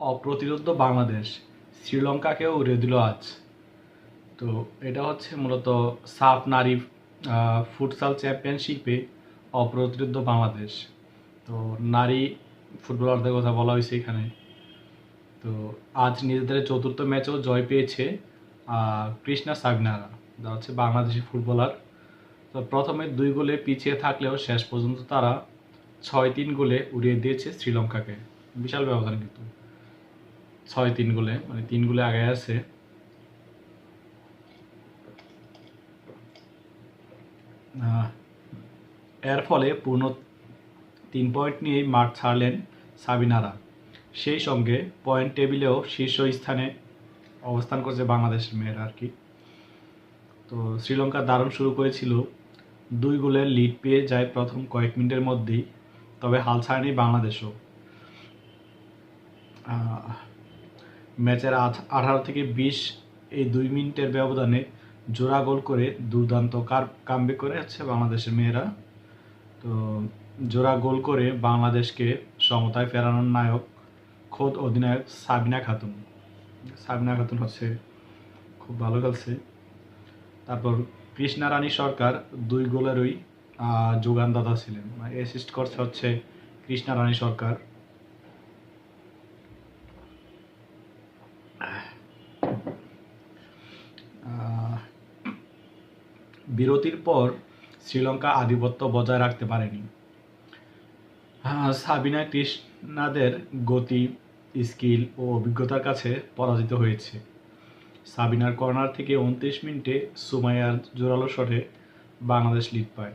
অপ্রতিরোধ্য বাংলাদেশ, শ্রীলঙ্কাকেও উড়িয়ে দিল আজ। তো এটা হচ্ছে মূলত সাফ নারী ফুটসাল চ্যাম্পিয়নশিপে অপ্রতিরোধ্য বাংলাদেশ। তো নারী ফুটবলারদের কথা বলা হয়েছে এখানে। তো আজ নিজেদের চতুর্থ ম্যাচেও জয় পেয়েছে কৃষ্ণা সাগনারা, যা হচ্ছে বাংলাদেশি ফুটবলার। তো প্রথমে দুই গোলে পিছিয়ে থাকলেও শেষ পর্যন্ত তারা ছয় তিন গোলে উড়িয়ে দিয়েছে শ্রীলঙ্কাকে। বিশাল ব্যবধান কিন্তু। ছয় তিন গোলে মানে তিন গোলে আগে আছে। এর ফলে পূর্ণ তিন পয়েন্ট নিয়েই মাঠ ছাড়লেন সাবিনারা। সেই সঙ্গে পয়েন্ট টেবিলেও শীর্ষ স্থানে অবস্থান করছে বাংলাদেশের মেয়েরা আর কি। তো শ্রীলঙ্কা দারুণ শুরু করেছিল। দুই গোলের লিড পেয়ে যায় প্রথম কয়েক মিনিটের মধ্যেই, তবে হাল ছাড়েনি বাংলাদেশও। ম্যাচের আঠ- আঠারো থেকে বিশ এই দুই মিনিটের ব্যবধানে জোড়া গোল করে দুর্দান্ত কার কামবে করে হচ্ছে বাংলাদেশের মেয়েরা। তো জোড়া গোল করে বাংলাদেশকে সমতায় ফেরানোর নায়ক, খোদ অধিনায়ক সাবিনা খাতুন। সাবিনা খাতুন হচ্ছে খুব ভালো খেলছে। তারপর কৃষ্ণা রানী সরকার দুই গোলেরই যোগানদাতা ছিলেন। অ্যাসিস্ট করছে হচ্ছে কৃষ্ণা রানী সরকার। বিরতির পর শ্রীলঙ্কা আধিপত্য বজায় রাখতে পারেনি। সাবিনা কৃষ্ণাদের গতি, স্কিল ও অভিজ্ঞতার কাছে পরাজিত হয়েছে। সাবিনার কর্নার থেকে উনত্রিশ মিনিটে সুমাইয়ার জোরালো শটে বাংলাদেশ লিড পায়।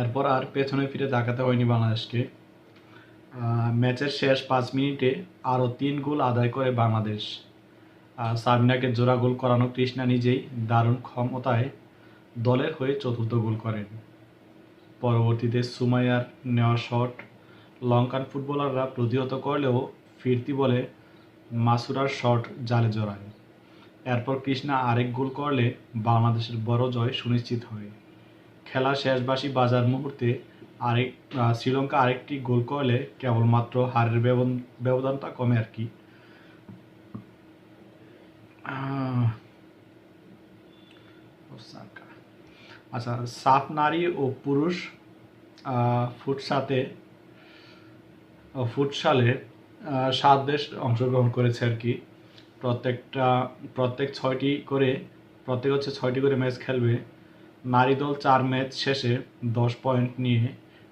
এরপর আর পেছনে ফিরে তাকাতে হয়নি বাংলাদেশকে। ম্যাচের শেষ পাঁচ মিনিটে আরও তিন গোল আদায় করে বাংলাদেশ। আর সাবিনাকে জোড়া গোল করানো কৃষ্ণা নিজেই দারুণ ক্ষমতায় দলের হয়ে চতুর্থ গোল করেন। পরবর্তীতে সুমাইয়ার নেওয়া শট লঙ্কান ফুটবলাররা প্রতিহত করলেও ফিরতি বলে মাসুরার শট জালে জড়ায়। এরপর কৃষ্ণা আরেক গোল করলে বাংলাদেশের বড় জয় সুনিশ্চিত হয়। খেলা শেষবাসী বাজার মুহূর্তে আরেক শ্রীলঙ্কা আরেকটি গোল করলে কেবলমাত্র হারের ব্যবধান- ব্যবধানটা কমে আর কি। আচ্ছা সাফ নারী ও পুরুষ ফুটসাতে ফুটসালে সাত দেশ অংশগ্রহণ করেছে আর কি। প্রত্যেকটা, প্রত্যেক ছয়টি করে, প্রত্যেক হচ্ছে ছয়টি করে ম্যাচ খেলবে। নারী দল চার ম্যাচ শেষে দশ পয়েন্ট নিয়ে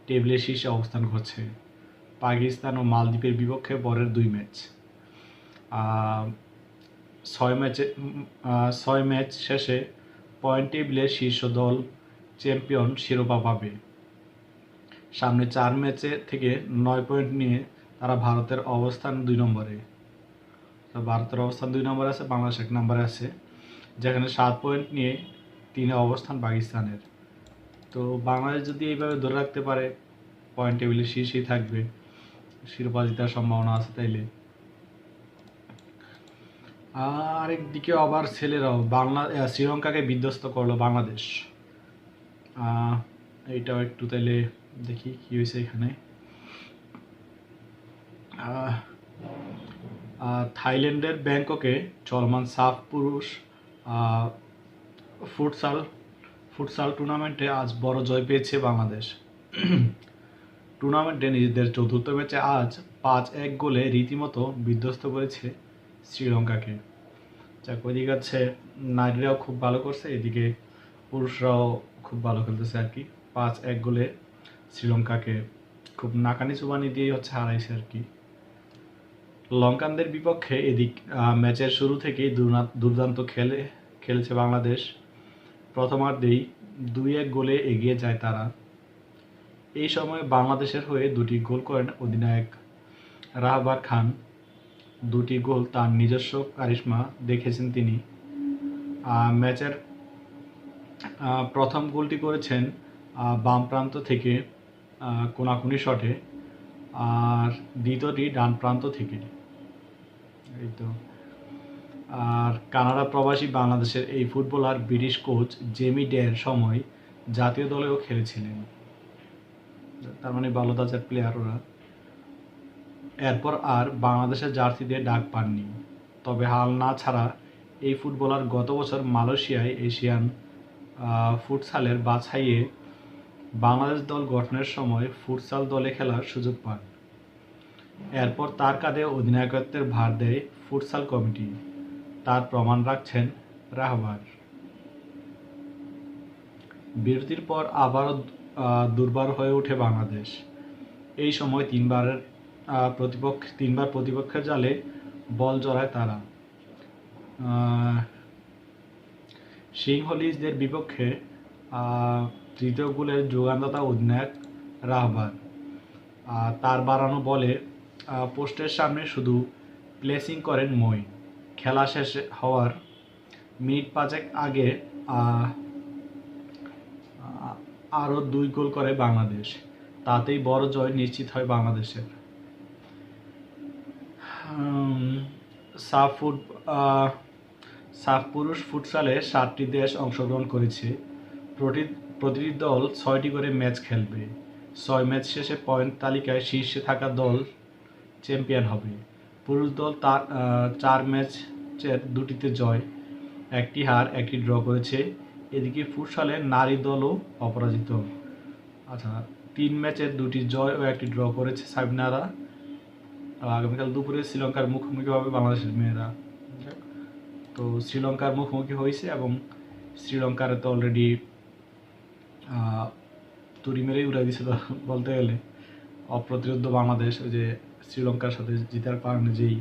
টেবিলের শীর্ষে অবস্থান করছে। পাকিস্তান ও মালদ্বীপের বিপক্ষে পরের দুই ম্যাচ ছয় ম্যাচে ছয় ম্যাচ শেষে পয়েন্ট টেবিলে শীর্ষ দল চ্যাম্পিয়ন শিরোপা পাবে। সামনে চার ম্যাচে থেকে নয় পয়েন্ট নিয়ে তারা ভারতের অবস্থান দুই নম্বরে। ভারতের অবস্থান দুই নম্বরে আছে, বাংলাদেশ এক নম্বরে আছে, যেখানে সাত পয়েন্ট নিয়ে তিনে অবস্থান পাকিস্তানের। তো বাংলাদেশ যদি এইভাবে ধরে রাখতে পারে, পয়েন্ট টেবিলে শীর্ষেই থাকবে, শিরোপা জেতার সম্ভাবনা আছে তাইলে। আরেক দিকে আবার ছেলেরাও বাংলা শ্রীলঙ্কাকে বিধ্বস্ত করল বাংলাদেশ। এইটাও একটু তাইলে দেখি কি হয়েছে এখানে। থাইল্যান্ডের ব্যাংককে চলমান সাফ পুরুষ ফুটসাল ফুটসাল টুর্নামেন্টে আজ বড় জয় পেয়েছে বাংলাদেশ। টুর্নামেন্টে নিজেদের চতুর্থ ম্যাচে আজ পাঁচ এক গোলে রীতিমতো বিধ্বস্ত করেছে শ্রীলঙ্কাকে। যাক, ওইদিকে হচ্ছে নারীরাও খুব ভালো করছে, এদিকে পুরুষরাও খুব ভালো খেলতেছে আর কি। পাঁচ এক গোলে শ্রীলঙ্কাকে খুব নাকানি চুবানি দিয়েই হচ্ছে হারাইছে আর কি। লঙ্কানদের বিপক্ষে এদিক ম্যাচের শুরু থেকেই দুর্দান্ত খেলে, খেলছে বাংলাদেশ। প্রথমার্ধেই দুই এক গোলে এগিয়ে যায় তারা। এই সময় বাংলাদেশের হয়ে দুটি গোল করেন অধিনায়ক রাহবার খান। দুটি গোল তার নিজস্ব কারিশমা দেখেছেন তিনি। ম্যাচের প্রথম গোলটি করেছেন বাম প্রান্ত থেকে কোনাকুনি শটে, আর দ্বিতীয়টি ডান প্রান্ত থেকে। এই তো। আর কানাডা প্রবাসী বাংলাদেশের এই ফুটবলার, ব্রিটিশ কোচ জেমি ডের সময় জাতীয় দলেও খেলেছিলেন। তার মানে দাজের প্লেয়ার ওরা। এরপর আর বাংলাদেশের জার্সি দিয়ে ডাক পাননি। তবে হাল না ছাড়া এই ফুটবলার গত বছর মালয়েশিয়ায় এশিয়ান ফুটসালের বাছাইয়ে বাংলাদেশ দল গঠনের সময় ফুটসাল দলে খেলার সুযোগ পান। এরপর তার কাঁধে অধিনায়কত্বের ভার দেয় ফুটসাল কমিটি। তার প্রমাণ রাখছেন রাহবার। বিরতির পর আবারও দুর্বার হয়ে ওঠে বাংলাদেশ। এই সময় তিনবারের প্রতিপক্ষ তিনবার প্রতিপক্ষের জালে বল জড়ায় তারা। সিংহলিজদের বিপক্ষে তৃতীয় গোলের যোগানদাতা অধিনায়ক রাহবার আহ, তার বাড়ানো বলে পোস্টের সামনে শুধু প্লেসিং করেন মই। খেলা শেষ হওয়ার মিনিট পাঁচেক আগে আরও দুই গোল করে বাংলাদেশ। তাতেই বড় জয় নিশ্চিত হয় বাংলাদেশের। সাফ ফুট সাফ পুরুষ ফুটসালে সাতটি দেশ অংশগ্রহণ করেছে। প্রতি, প্রতিটি দল ছয়টি করে ম্যাচ খেলবে। ছয় ম্যাচ শেষে পয়েন্ট তালিকায় শীর্ষে থাকা দল চ্যাম্পিয়ন হবে। পুরুষ দল তার চার ম্যাচের দুটিতে জয়, একটি হার, একটি ড্র করেছে। এদিকে ফুটসালে নারী দলও অপরাজিত। আচ্ছা তিন ম্যাচের দুটি জয় ও একটি ড্র করেছে সাবিনারা। আগামীকাল দুপুরে শ্রীলঙ্কার মুখোমুখি হবে বাংলাদেশের মেয়েরা। তো শ্রীলঙ্কার মুখোমুখি হয়েছে এবং শ্রীলঙ্কার তো অলরেডি তুড়ি মেরেই উড়াই দিছিল বলতে গেলে। অপ্রতিরোধ বাংলাদেশ, ওই যে শ্রীলঙ্কার সাথে জিতার কারণে যেই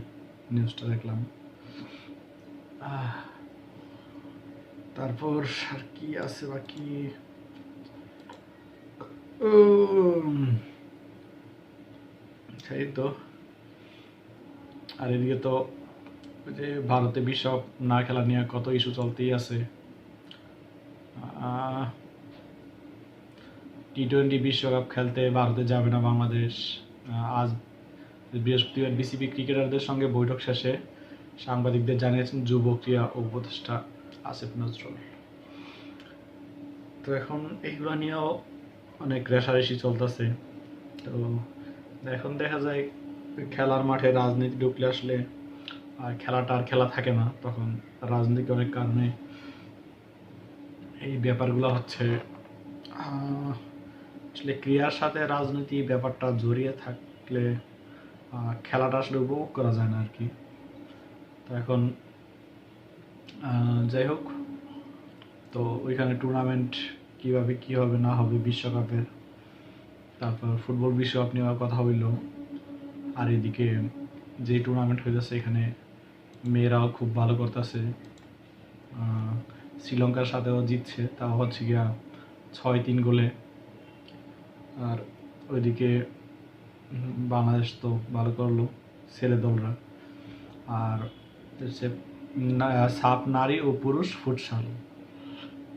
নিউজটা দেখলাম। তারপর আর কি আছে বাকি? সেই তো। আর এদিকে তো যে ভারতে বিশ্বকাপ না খেলা নিয়ে কত ইস্যু চলতেই আছে। টি টোয়েন্টি বিশ্বকাপ খেলতে ভারতে যাবে না বাংলাদেশ। আজ বৃহস্পতিবার বিসিবি ক্রিকেটারদের সঙ্গে বৈঠক শেষে সাংবাদিকদের জানিয়েছেন যুব ক্রীড়া উপদেষ্টা আসিফ নজরুল। তো এখন এইগুলো নিয়েও অনেক রেশারেশি চলতেছে। তো এখন দেখা যায় খেলার মাঠে রাজনীতি ঢুকলে আসলে আর খেলাটা আর খেলা থাকে না। তখন রাজনীতি অনেক কারণে এই ব্যাপারগুলো হচ্ছে আসলে ক্রীড়ার সাথে রাজনীতি ব্যাপারটা জড়িয়ে থাকলে খেলাটা আসলে উপভোগ করা যায় না আর কি তো এখন যাই হোক, তো ওইখানে টুর্নামেন্ট কীভাবে কি হবে না হবে বিশ্বকাপের, তারপর ফুটবল বিশ্বকাপ নিয়ে কথা হইল। আর এদিকে যে টুর্নামেন্ট হইতেছে, এখানে মেয়েরাও খুব ভালো করতেছে। শ্রীলঙ্কার সাথেও জিতছে, তাও হচ্ছে গিয়া ছয় তিন গোলে। আর ওইদিকে বাংলাদেশ তো ভালো করল, ছেলে দলরা। আর হচ্ছে সাপ নারী ও পুরুষ ফুটসাল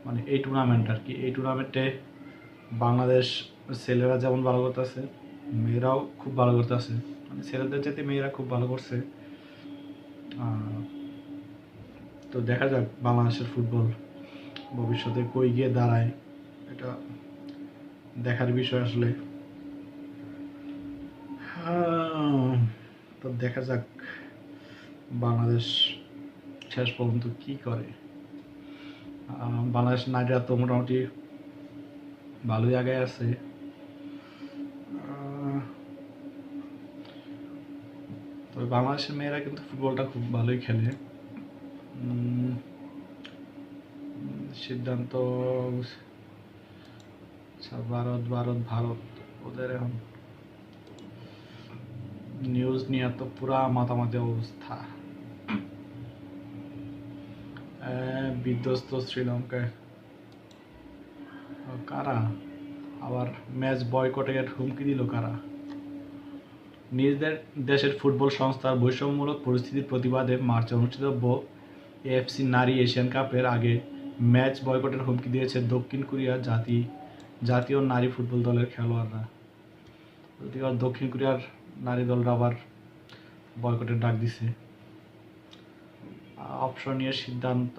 মানে এই টুর্নামেন্ট আর কি, এই টুর্নামেন্টে বাংলাদেশ ছেলেরা যেমন ভালো করতেছে, মেয়েরাও খুব ভালো করতেছে। মানে ছেলেদের যেতে মেয়েরা খুব ভালো করছে। তো দেখা যাক বাংলাদেশের ফুটবল ভবিষ্যতে কই গিয়ে দাঁড়ায়। এটা দেখার বিষয় আসলে। আহ, তো দেখা যাক বাংলাদেশ শেষ পর্যন্ত কি করে। বাংলাদেশ নারীরা তো মোটামুটি ভালোই আগে আছে আহ, তবে বাংলাদেশের মেয়েরা কিন্তু ফুটবলটা খুব ভালোই খেলে। সিদ্ধান্ত ভারত ভারত ভারত। ওদের এখন নিউজ নিয়ে তো পুরা মাতামাতি অবস্থা। বিধ্বস্ত শ্রীলঙ্কায়। কারা? আবার ম্যাচ বয়কটের হুমকি দিল কারা? নিজেদের দেশের ফুটবল সংস্থার বৈষম্যমূলক পরিস্থিতির প্রতিবাদে মার্চে অনুষ্ঠিতব্য এএফসি নারী এশিয়ান কাপের আগে ম্যাচ বয়কটের হুমকি দিয়েছে দক্ষিণ কোরিয়া জাতি, জাতীয় নারী ফুটবল দলের খেলোয়াড়রা। দক্ষিণ কোরিয়ার নারী দলরা আবার বয়কটের ডাক দিছে। অপশনীয় সিদ্ধান্ত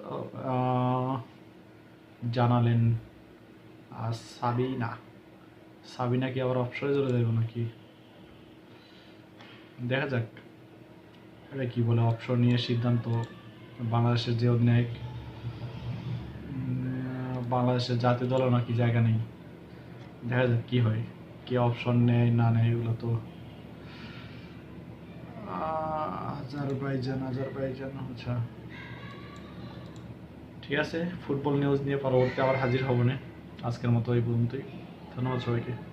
জানালেন সাবিনা। সাবিনা কি আবার অপসরে চলে যাবে নাকি? দেখা যাক। এটা কি বলে অপশন নিয়ে সিদ্ধান্ত? বাংলাদেশের যে অধিনায়ক বাংলাদেশের জাতীয় দলও নাকি জায়গা নেই। দেখা যাক কি হয়, কে অপশন নেয়, না নেয়, এগুলো তো। আচ্ছা। ঠিক আছে, ফুটবল নিউজ নিয়ে পরবর্তী আবার হাজির হব না। আজকের মতো এই পর্যন্তই। ধন্যবাদ সবাইকে।